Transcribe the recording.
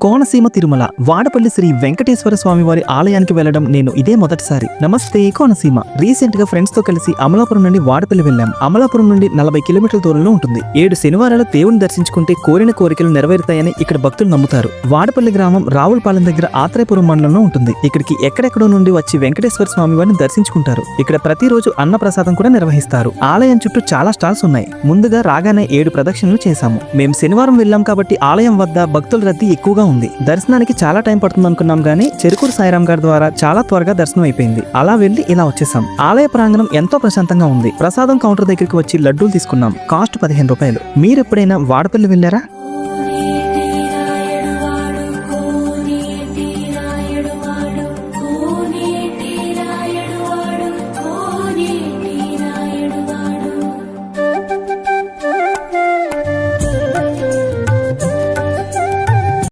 కోనసీమ తిరుమల వాడపల్లి శ్రీ వెంకటేశ్వర స్వామి వారి ఆలయానికి వెళ్ళడం నేను ఇదే మొదటిసారి. నమస్తే కోనసీమ. రీసెంట్గా ఫ్రెండ్స్తో కలిసి అమలాపురం నుండి వాడపల్లి వెళ్ళాం. అమలాపురం నుండి నలభై కిలోమీటర్ల దూరంలో ఉంటుంది. ఏడు శనివారాలు దేవుని దర్శించుకుంటే కోరిన కోరికలు నెరవేరుతాయని ఇక్కడ భక్తులు నమ్ముతారు. వాడపల్లి గ్రామం రావులపాలెం దగ్గర ఆత్రేయపురం మండలంలో ఉంటుంది. ఇక్కడికి ఎక్కడెక్కడో నుండి వచ్చి వెంకటేశ్వర స్వామి వారిని దర్శించుకుంటారు. ఇక్కడ ప్రతిరోజు అన్న ప్రసాదం కూడా నిర్వహిస్తారు. ఆలయం చుట్టూ చాలా స్టాల్స్ ఉన్నాయి. ముందుగా రాగానే ఏడు ప్రదక్షిణలు చేశాము. మేము శనివారం వెళ్ళాం కాబట్టి ఆలయం వద్ద భక్తుల రద్దీ ఎక్కువగా ఉంది. దర్శనానికి చాలా టైం పడుతుంది అనుకున్నాం గానీ చెరుకూరు సాయిరాం గారి ద్వారా చాలా త్వరగా దర్శనం అయిపోయింది. అలా వెళ్ళి ఇలా వచ్చేసాం. ఆలయ ప్రాంగణం ఎంతో ప్రశాంతంగా ఉంది. ప్రసాదం కౌంటర్ దగ్గరికి వచ్చి లడ్డూలు తీసుకున్నాం. కాస్ట్ పదిహేను రూపాయలు. మీరు ఎప్పుడైనా వాడపల్లి వెళ్ళారా?